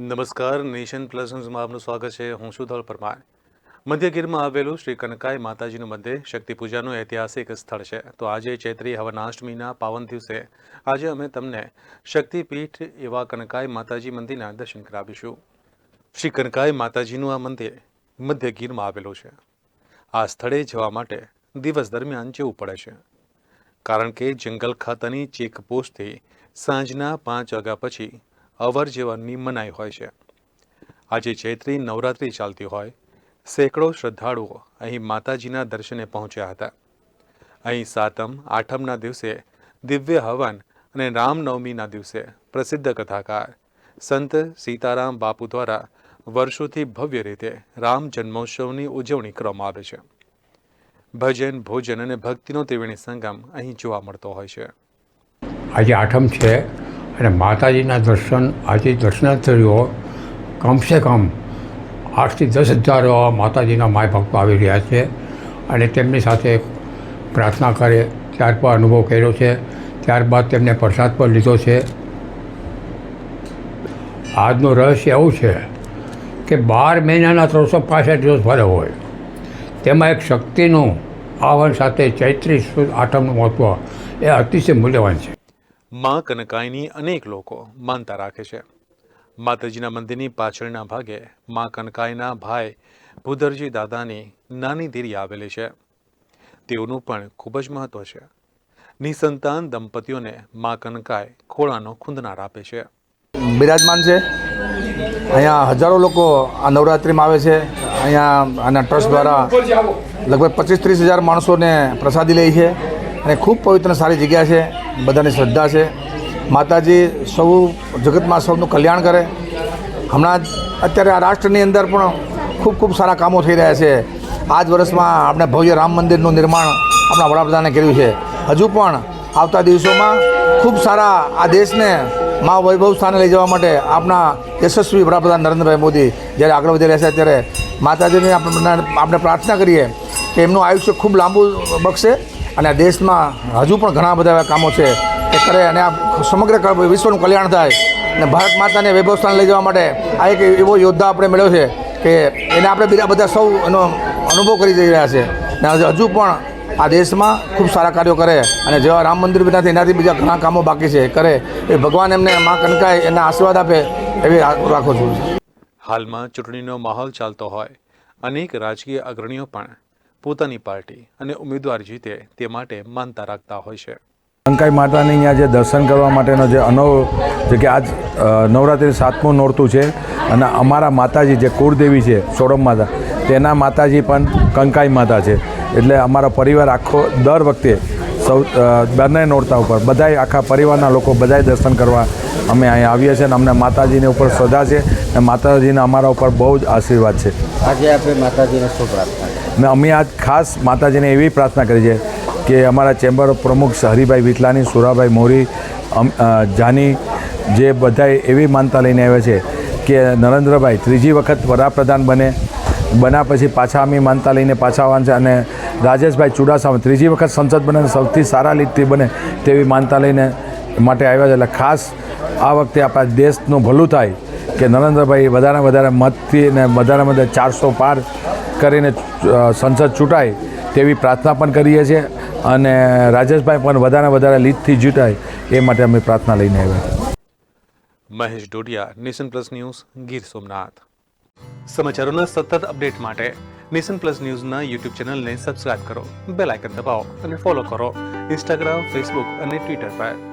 નમસ્કાર, nation plus ન્યૂઝમાં આપનું સ્વાગત છે. હું છું ધોળ પરમાર. મધ્યગીરમાં આવેલું શ્રી કનકાઈ માતાજીનું મંદિર શક્તિ પૂજાનું ઐતિહાસિક સ્થળ છે. તો આજે ચૈત્રી હવનાષ્ટમીના પાવન દિવસે આજે અમે તમને શક્તિપીઠ એવા કનકાઈ માતાજી મંદિરના દર્શન કરાવીશું. શ્રી કનકાઈ માતાજીનું આ મંદિર મધ્યગીરમાં આવેલું છે. આ સ્થળે જવા માટે દિવસ દરમિયાન જવું પડે છે. કારણ કે જંગલ ખાતાની ચેકપોસ્ટથી સાંજના પાંચ વાગ્યા પછી અવર જવરની મનાઈ હોય છે. આજે ચૈત્રી નવરાત્રિ ચાલતી હોય, સેંકડો શ્રદ્ધાળુઓ અહીં માતાજીના દર્શને પહોંચ્યા હતા. અહીં સાતમ, આઠમના દિવસે દિવ્ય હવન અને રામનવમીના દિવસે પ્રસિદ્ધ કથાકાર સંત સીતારામ બાપુ દ્વારા વર્ષોથી ભવ્ય રીતે રામ જન્મોત્સવની ઉજવણી કરવામાં આવે છે. ભજન, ભોજન અને ભક્તિનો ત્રિવેણી સંગમ અહીં જોવા મળતો હોય છે. આજે આઠમ છે. અને માતાજીના દર્શન આજે દર્શનાર્થીઓ કમસે કમ આઠથી દસ હજાર માતાજીના માય ભક્તો આવી રહ્યા છે અને તેમની સાથે પ્રાર્થના કરે ત્યારબાદ અનુભવ કર્યો છે ત્યારબાદ તેમને પ્રસાદ પણ લીધો છે. આજનું રહસ્ય એવું છે કે બાર મહિનાના ત્રણસો પાસઠ દિવસ ભરે હોય, તેમાં એક શક્તિનું આહવાન સાથે ચૈત્રી આઠમનું મહત્ત્વ એ અતિશય મૂલ્યવાન છે. માં કનકાઈની અનેક લોકો માનતા રાખે છે. માતાજીના મંદિરની પાછળના ભાગે મા કનકાઈના ભાઈ ભૂધરજી દાદાની નાની દેરી આવેલી છે. તેઓનું પણ ખૂબ જ મહત્વ છે. નિસંતાન દંપતીઓને મા કનકાઈ ખોળાનો ખૂંદનાર આપે છે. બિરાજમાન છે. અહીંયા હજારો લોકો આ નવરાત્રિમાં આવે છે. અહીંયા આના ટ્રસ્ટ દ્વારા લગભગ પચીસ ત્રીસ હજાર માણસોને પ્રસાદી લે છે. અને ખૂબ પવિત્ર સારી જગ્યા છે. બધાની શ્રદ્ધા છે. માતાજી સૌ જગતમાં સૌનું કલ્યાણ કરે. હમણાં અત્યારે આ રાષ્ટ્રની અંદર પણ ખૂબ ખૂબ સારા કામો થઈ રહ્યા છે. આ જ વર્ષમાં આપણે ભવ્ય રામ મંદિરનું નિર્માણ આપણા વડાપ્રધાને કર્યું છે. હજુ પણ આવતા દિવસોમાં ખૂબ સારા આ દેશને મા વૈભવ સ્થાને લઈ જવા માટે આપણા યશસ્વી વડાપ્રધાન નરેન્દ્રભાઈ મોદી જ્યારે આગળ વધી રહ્યા છે ત્યારે માતાજીને આપણે આપણે પ્રાર્થના કરીએ કે એમનું આયુષ્ય ખૂબ લાંબુ બક્ષે અને દેશમાં હજુ પણ ઘણા બધા એવા કામો છે એ કરે અને આ સમગ્ર વિશ્વનું કલ્યાણ થાય. અને ભારત માતાને વૈભવ સ્થાન લઈ જવા માટે આ એક એવો યોદ્ધા આપણે મળ્યો છે કે એને આપણે બીજા બધા સૌ એનો અનુભવ કરી જઈ રહ્યા છે. અને હજુ- પણ આ દેશમાં ખૂબ સારા કાર્યો કરે અને જેવા રામ મંદિર બન્યાથી એનાથી બીજા ઘણા કામો બાકી છે. કરે એ ભગવાન એમને મા કનકાય એના આશીર્વાદ આપે એવી રાખું છું. હાલમાં ચૂંટણીનો માહોલ ચાલતો હોય. અનેક રાજકીય અગ્રણીઓ પણ પોતાની પાર્ટી અને ઉમેદવાર જીતે તે માટે માનતા રાખતા હોય છે. કંકાઈ માતાની અહીંયા જે દર્શન કરવા માટેનો જે અનો જે કે આજ નવરાત્રિ સાતમું નોરતું છે અને અમારા માતાજી જે કુળદેવી છે સોડમ માતા તેના માતાજી પણ કંકાઈ માતા છે. એટલે અમારો પરિવાર આખો દર વખતે સૌ બંને નોરતા ઉપર બધાય આખા પરિવારના લોકો બધાય દર્શન કરવા અમે અહીંયા આવીએ છીએ અને અમને માતાજીની ઉપર શ્રદ્ધા છે અને માતાજીના અમારા ઉપર બહુ જ આશીર્વાદ છે. આજે આપણે માતાજીને શું પ્રાર્થના? ને અમે આજ ખાસ માતાજીને એવી પ્રાર્થના કરી છે કે અમારા ચેમ્બર પ્રમુખ હરિભાઈ વિટલાની સુરાભાઈ મોરી જાની જે બધાય એવી માનતા લઈને આવ્યા છે કે નરેન્દ્રભાઈ ત્રીજી વખત વડાપ્રધાન બને, બન્યા પછી પાછા અમે માનતા લઈને પાછા છે અને રાજેશભાઈ ચુડાસમા ત્રીજી વખત સંસદ બને સૌથી સારા લીડથી બને તેવી માનતા લઈને માટે આવ્યા છે. એટલે ખાસ આ વખતે આપણા દેશનું ભલું થાય કે નરેન્દ્રભાઈ વધારે વધારે મતથી ને વધારે વધારે ચારસો પાર કરીને સંસદ ચૂંટાય તેવી પ્રાર્થના પણ કરીએ છીએ અને રાજેશભાઈ પણ વધારે વધારે લીડથી જીતાય એ માટે અમે પ્રાર્થના લઈને આવ્યા. Mahesh Dodiya nation plus news, Gir Somnath. સમાચારોના સતત અપડેટ માટે નેશન પ્લસ ન્યૂઝના યુટ્યુબ ચેનલને સબસ્ક્રાઇબ કરો, બેલ આઇકન દબાવો અને ફોલો કરો. ઇન્સ્ટાગ્રામ, ફેસબુક અને ટ્વિટર પર.